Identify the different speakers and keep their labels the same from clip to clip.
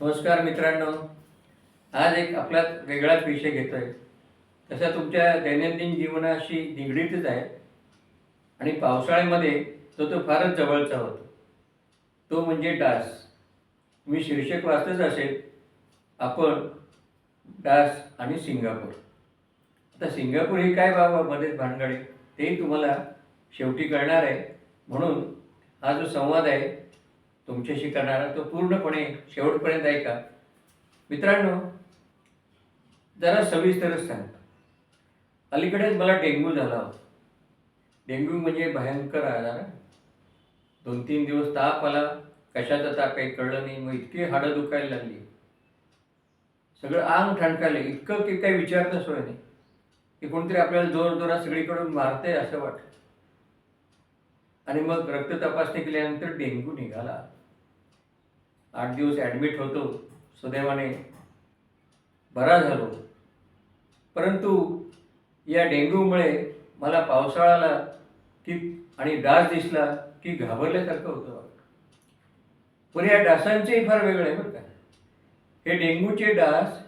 Speaker 1: नमस्कार मित्रांनो. आज एक आपला वेगळाच विषय घेतोय. तसा तुमच्या दैनंदिन जीवनाशी निगडीतच आहे आणि पावसाळ्यामध्ये तो तो फारच जवळचा होतो. तो म्हणजे डास. मी शीर्षक वाचतच असेल आपण डास आणि सिंगापूर. आता सिंगापूर ही काय बाबा मध्येच भानगडे तेही तुम्हाला शेवटी कळणार आहे. म्हणून हा जो संवाद आहे तुमच्याशी करणारा तो पूर्णपणे शेवटपर्यंत ऐका मित्रांनो जरा सविस्तरच सांगतो. अलीकडेच मला डेंग्यू झाला होता. डेंग्यू म्हणजे भयंकर आजार. दोन तीन दिवस ताप आला. कशाचा ताप काही कळलं नाही. मग इतकी हाडं दुखायला लागली. सगळं आंग ठणकायलं इतकं की काही विचारता सोय नाही. की कोणतरी आपल्याला जोर जोरात सगळीकडून मारतंय असं वाटतं आणि मग रक्त तपासणी केल्यानंतर डेंग्यू निघाला. आठ दिवस ॲडमिट होतो. सुदैवाने बरा झालो. परंतु या डेंग्यूमुळे मला पावसाळा आला की आणि डास दिसला की घाबरल्यासारखं होतं पण या डासांचेही फार वेगळे आहे बरं का. हे डेंग्यूचे डास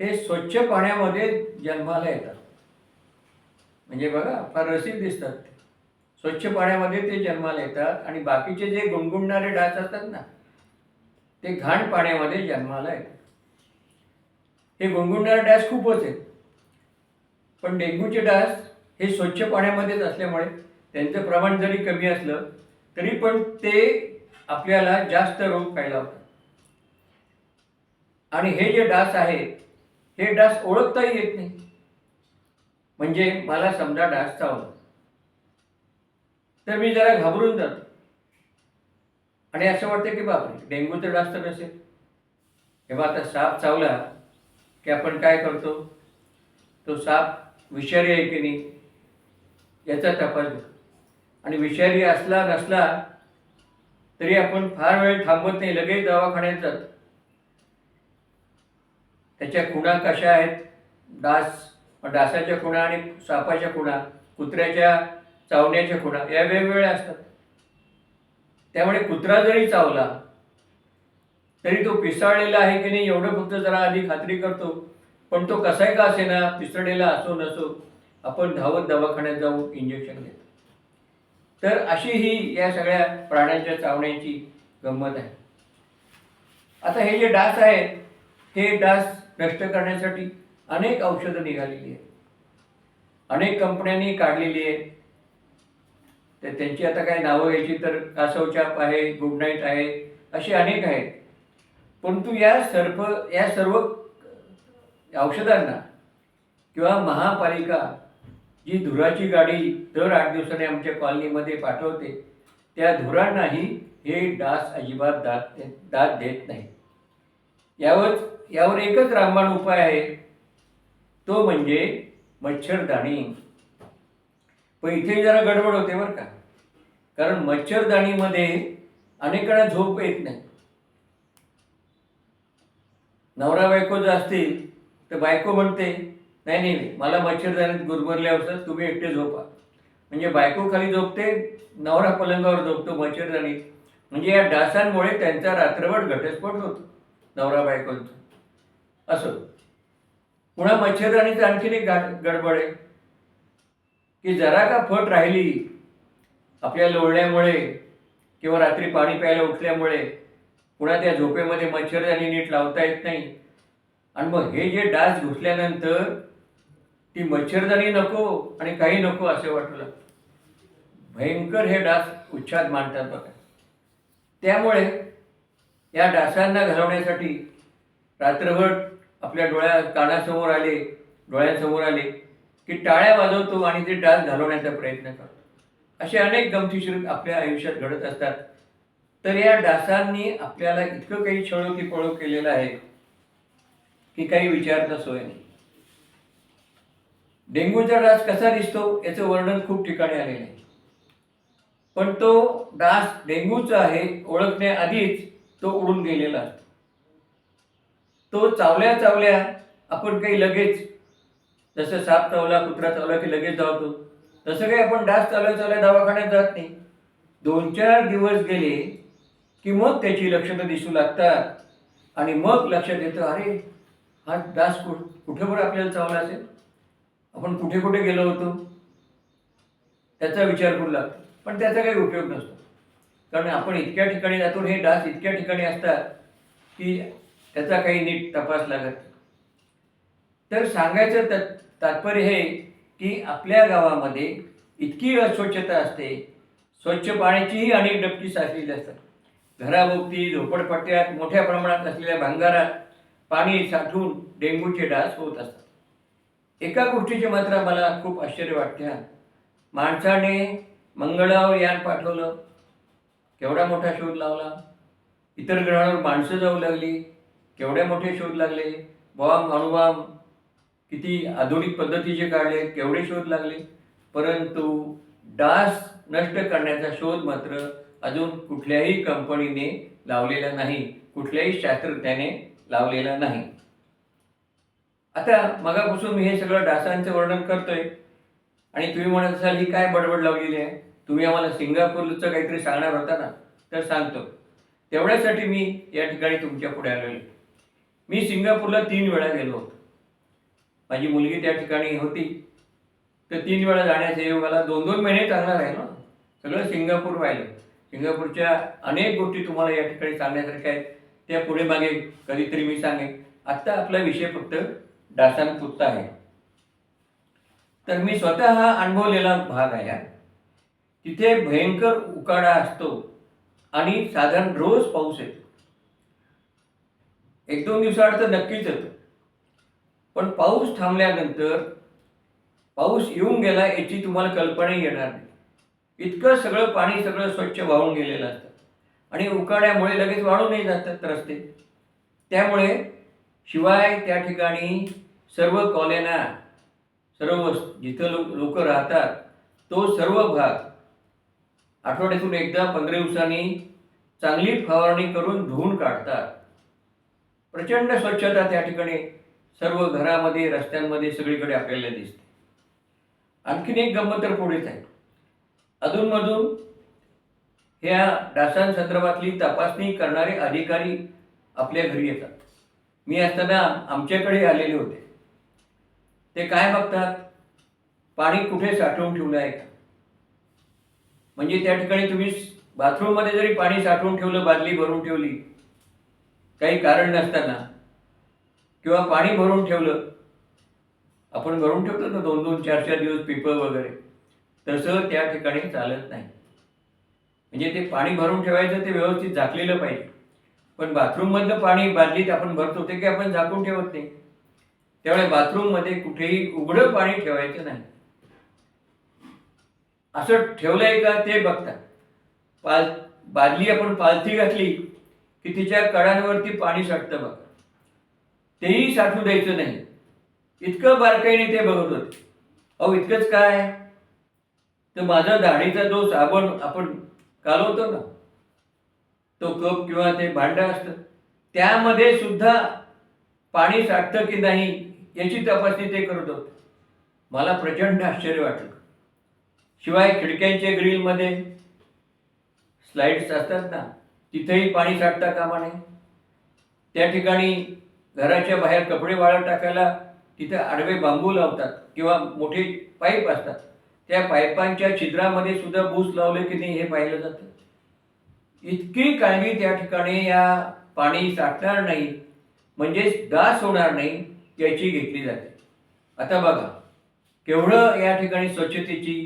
Speaker 1: हे स्वच्छ पाण्यामध्ये जन्माला येतात. म्हणजे बघा फार रसिक दिसतात. स्वच्छ पाण्यामध्ये ते जन्माला येतात आणि बाकीचे जे गुणगुणणारे डास असतात ना ते घाण पाण्यामध्ये जन्माला येतात. हे गुणगुणणारे डास खूपच आहेत. पण डेंग्यूचे डास हे स्वच्छ पाण्यामध्येच असल्यामुळे त्यांचं प्रमाण जरी कमी असलं तरी पण ते आपल्याला जास्त रोग फैलावतात. आणि हे जे डास आहेत हे डास ओळखताही येत नाही. म्हणजे मला समजा डास चावला तर मी जरा घाबरून जातो. आणि असं वाटतं की बापरे डेंग्यू तर जास्त तर नसेल तेव्हा आता साप चावला की आपण काय करतो? तो साप विषारी आहे की नाही याचा तपास घेतो. आणि विषारी असला नसला तरी आपण फार वेळ थांबत नाही लगेच दवाखान्यात जातो. त्याच्या खुणा कशा आहेत? डास डासाच्या खुणा आणि सापाच्या खुणा कुत्र्याच्या चावण्याच्या खुणा या वेगवेगळ्या असतात. त्यामुळे कुत्रा जरी चावला तरी तो पिसाळलेला आहे की नाही एवढं फक्त जरा आधी खात्री करतो. पण तो कसाही का असे ना पिसळलेला असो नसो आपण धावत दवाखान्यात जाऊन इंजेक्शन घेतो. तर अशी ही या सगळ्या प्राण्यांच्या चावण्याची गंमत आहे. आता हे जे डास आहेत हे डास नष्ट करण्यासाठी अनेक औषधं निघालेली आहेत. अनेक कंपन्यांनी काढलेली आहेत. तर त्यांची आता काय नावं घ्यायची तर कासवचाप आहे गुड नाईट आहे असे अनेक आहेत. परंतु या सर्व या सर्व औषधांना किंवा महापालिका जी धुराची गाडी दर आठ दिवसाने आमच्या कॉलनीमध्ये पाठवते त्या धुरांनाही हे डास अजिबात दात दात देत नाही. यावर यावर एकच रामबाण उपाय आहे. तो म्हणजे मच्छरदाणी. पण इथे जरा गडबड होते बरं का. कारण मच्छरदाणीमध्ये अनेकांना झोप येत नाही. नवरा बायको जर असतील तर बायको म्हणते नाही नाही मला मच्छरदाणीत गुरमरल्यावर तुम्ही एकटे झोपा. म्हणजे बायको खाली झोपते नवरा पलंगावर झोपतो मच्छरदाणीत. म्हणजे या डासांमुळे त्यांचा रात्रभर घटस्फोट होतो नवरा बायकोंचा. असो. पुन्हा मच्छरदाणीचं आणखीन एक गा- गडबड आहे. की जरा का फट राहिली आपल्या लोळल्यामुळे किंवा रात्री पाणी प्यायला उठल्यामुळे पुन्हा त्या झोपेमध्ये मच्छरदाणी नीट लावता येत नाही. आणि मग हे जे डास घुसल्यानंतर ती मच्छरदाणी नको आणि काही नको असे वाटलं. भयंकर हे डास उच्छाद मांडतात बघा. त्यामुळे या डासांना घालवण्यासाठी रात्रभर आपल्या डोळ्या कानासमोर आले डोळ्यांसमोर आले. की टाळ्या वाजवतो आणि ते डास घालवण्याचा प्रयत्न करतो. असे अनेक गमतीशीर आपल्या आयुष्यात घडत असतात. तर या डासांनी आपल्याला इतकं काही छळो की पळो केलेलं आहे की काही विचारता सोय नाही. डेंग्यूचा डास कसा दिसतो याचं वर्णन खूप ठिकाणी आलेलं आहे. पण तो डास डेंग्यूचा आहे ओळखण्याआधीच तो उडून गेलेला असतो. तो चावल्या चावल्या आपण काही लगेच जसं साप चावला कुत्रा चावला की लगेच धावतो. तसं काही आपण डास चालवत चालल्या दवाखान्यात जात नाही. दोन चार दिवस गेले की मग त्याची लक्षणं दिसू लागतात. आणि मग लक्षात येतं अरे हा डास कु कुठे बरं आपल्याला चावला असेल? आपण कुठे कुठे गेलो होतो? त्याचा विचार करू लागतो. पण त्याचा काही उपयोग नसतो. कारण आपण इतक्या ठिकाणी जातो आणि हे डास इतक्या ठिकाणी असतात की त्याचा काही नीट तपास लागत नाही. तर सांगायचं तत् तात्पर्य हे की आपल्या गावामध्ये इतकी अस्वच्छता असते. स्वच्छ पाण्याचीही अनेक डबकी साचलेली असतात. घराभोवती झोपडपट्ट्यात मोठ्या प्रमाणात असलेल्या भांगारात पाणी साठून डेंग्यूचे डास होत असतात. एका गोष्टीचे मात्र मला खूप आश्चर्य वाटते माणसाने मंगळावर यान पाठवलं. केवढा मोठा शोध लावला. इतर ग्रहांवर माणसं जाऊ लागली. केवढे मोठे शोध लागले. बॉम्ब अणुबॉम्ब किती आधुनिक पद्धतीचे काढले केवढे शोध लागले? परंतु डास नष्ट करण्याचा शोध मात्र अजून कुठल्याही कंपनीने लावलेला नाही. कुठल्याही शास्त्रज्ञाने लावलेला नाही. आता मगापासून मी हे सगळं डासांचं वर्णन करतोय. आणि तुम्ही म्हणत असाल ही काय बडबड लावलेली आहे? तुम्ही आम्हाला सिंगापूरचं काहीतरी सांगणार होता ना? तर सांगतो. तेवढ्यासाठी मी या ठिकाणी तुमच्यापुढे आलेलो मी सिंगापूरला तीन वेळा गेलो होतो. माझी मुलगी त्या ठिकाणी होती. तर तीन वेळा जाण्याचे योगाला दोन दोन महिने चांगला राहिलो. सगळं सिंगापूर पाहिलं सिंगापूरच्या अनेक गोष्टी तुम्हाला या ठिकाणी सांगण्यासारख्या आहेत. त्या पुढे मागे कधीतरी मी सांगेन. आत्ता आपला विषय फक्त डासांपुरता आहे. तर मी स्वतः हा अनुभवलेला भाग आहे तिथे भयंकर उकाडा असतो आणि साधारण रोज पाऊस येतो. एक दोन दिवसाआड तर नक्कीच येतो. पण पाऊस थांबल्यानंतर पाऊस येऊन गेला याची तुम्हाला कल्पनाही येणार नाही. इतकं सगळं पाणी सगळं स्वच्छ वाहून गेलेलं असतं. आणि उकाड्यामुळे लगेच वाढूनही जातात रस्ते. त्यामुळे शिवाय त्या ठिकाणी सर्व कॉलेना सर्व जिथं लोक लोक राहतात तो सर्व भाग आठवड्यातून एकदा पंधरा दिवसांनी चांगली फवारणी करून धुवून काढतात. प्रचंड स्वच्छता त्या ठिकाणी सर्व घरामध्ये रस्त्यांमध्ये सगळीकडे आपल्याला दिसते. आणखीन एक गंमत तर पुढेच आहे. अधूनमधून ह्या डासांसंदर्भातली तपासणी करणारे अधिकारी आपल्या घरी येतात. मी असताना आमच्याकडे आलेले होते. ते काय बघतात? पाणी कुठे साठवून ठेवलं आहे का? म्हणजे त्या ठिकाणी तुम्ही बाथरूममध्ये जरी पाणी साठवून ठेवलं बादली भरून ठेवली काही कारण नसताना किंवा पाणी भरून ठेवलं. आपण भरून ठेवतो ना दोन दोन चार चार दिवस पिपं वगैरे. तसं त्या ठिकाणी चालत नाही. म्हणजे ते पाणी भरून ठेवायचं ते व्यवस्थित झाकलेलं पाहिजे. पण बाथरूममधलं पाणी बादलीत आपण भरतो ते की आपण झाकून ठेवत नाही. त्यामुळे बाथरूममध्ये कुठेही उघडं पाणी ठेवायचं नाही. असं ठेवलंय का ते बघता. पाल बादली आपण पालथी घातली की तिच्या कडांवरती पाणी साठतं बघा. तेही साठू द्यायचं नाही. इतकं बारकाईने ते बघत होते. अहो इतकंच काय? तर माझा दाढीचा जो साबण आपण कालवतो ना तो कप किंवा ते भांडं असतं त्यामध्ये सुद्धा पाणी साठतं की नाही याची तपासणी ते करत होते. मला प्रचंड आश्चर्य वाटलं. शिवाय खिडक्यांच्या ग्रीलमध्ये स्लाईड्स असतात ना तिथेही पाणी साठता कामा नये त्या ठिकाणी घराच्या बाहेर कपडे वाळत टाकायला तिथे आडवे बांबू लावतात किंवा मोठे पाईप असतात. त्या पाईपांच्या छिद्रामध्ये सुद्धा बूस लावले की नाही हे पाहिलं जातं. इतकी काळजी त्या ठिकाणी या पाणी साठणार नाही म्हणजेच डास होणार नाही याची घेतली जाते. आता बघा केवढं या ठिकाणी स्वच्छतेची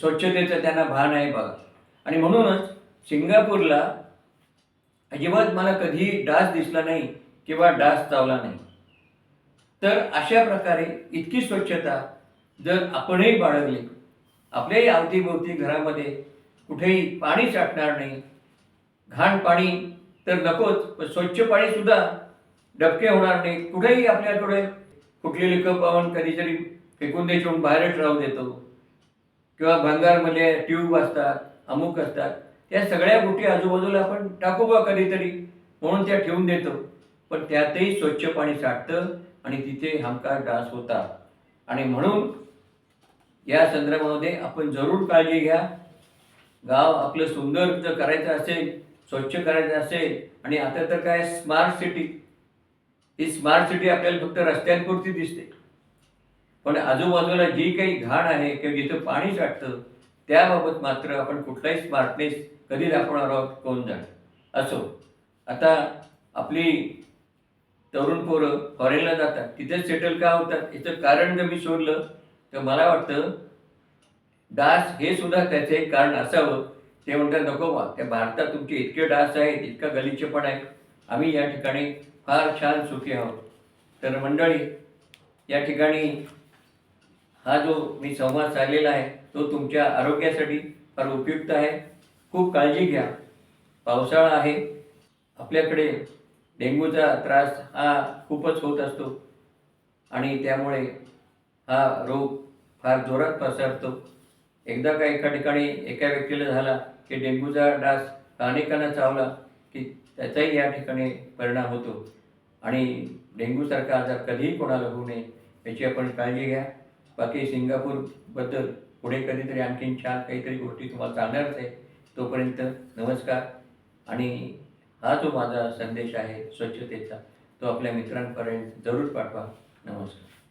Speaker 1: स्वच्छतेचं त्यांना भान आहे बघा. आणि म्हणूनच सिंगापूरला अजिबात मला कधी डास दिसला नाही. किंवा डास चावला नाही. तर अशा प्रकारे इतकी स्वच्छता जर आपणही बाळगली आपल्याही अवतीभोवती घरामध्ये कुठेही पाणी साठणार नाही घाण पाणी तर नकोच पण स्वच्छ पाणीसुद्धा डबके होणार नाही. कुठेही आपल्याकडे फुटलेले कप आपण कधीतरी फेकून द्यायचे बाहेरच राहू देतो. किंवा भंगारमध्ये ट्यूब असतात अमुक असतात या सगळ्या गोष्टी आजूबाजूला आपण टाकू बा कधीतरी म्हणून त्या ठेवून देतो. पण त्यातही स्वच्छ पाणी साठतं आणि तिथे हमखास डास होतात. आणि म्हणून या संदर्भामध्ये आपण जरूर काळजी घ्या. गाव आपलं सुंदर जर करायचं असेल स्वच्छ करायचं असेल आणि आता तर काय स्मार्ट सिटी ही स्मार्ट सिटी आपल्याला फक्त रस्त्यांपुरती दिसते. पण आजूबाजूला जी काही घाण आहे किंवा जिथं पाणी साठतं त्याबाबत मात्र आपण कुठलाही स्मार्टनेस कधी दाखवणार आहोत कोण जाण. असो. आता आपली तरुण पोरं फॉरेनला जातात. तिथेच सेटल का होतात? याचं कारण जर मी शोधलं तर मला वाटतं डास हे सुद्धा त्याचं एक कारण असावं. ते म्हणतात नको बा त्या भारतात तुमचे इतके डास आहेत इतका गलिच्छ पण आहे. आम्ही या ठिकाणी फार छान सुखी आहोत. तर मंडळी या ठिकाणी हा जो मी संवाद साधलेला आहे तो तुमच्या आरोग्यासाठी फार उपयुक्त आहे. खूप काळजी घ्या. पावसाळा आहे. आपल्याकडे डेंग्यूचा त्रास हा खूपच होत असतो. आणि त्यामुळे हा रोग फार जोरात पसरतो. एकदा का एका ठिकाणी एका व्यक्तीला झाला की डेंग्यूचा डास अनेकांना चावला की त्याचाही या ठिकाणी परिणाम होतो. आणि डेंग्यूसारखा आजार कधीही कोणाला होऊ नये याची आपण काळजी घ्या. बाकी सिंगापूरबद्दल पुढे कधीतरी आणखीन छान काहीतरी गोष्टी तुम्हाला सांगणारच आहे. तोपर्यंत नमस्कार आणि हा जो माझा संदेश आहे स्वच्छतेचा तो आपल्या मित्रांपर्यंत जरूर पाठवा. नमस्कार.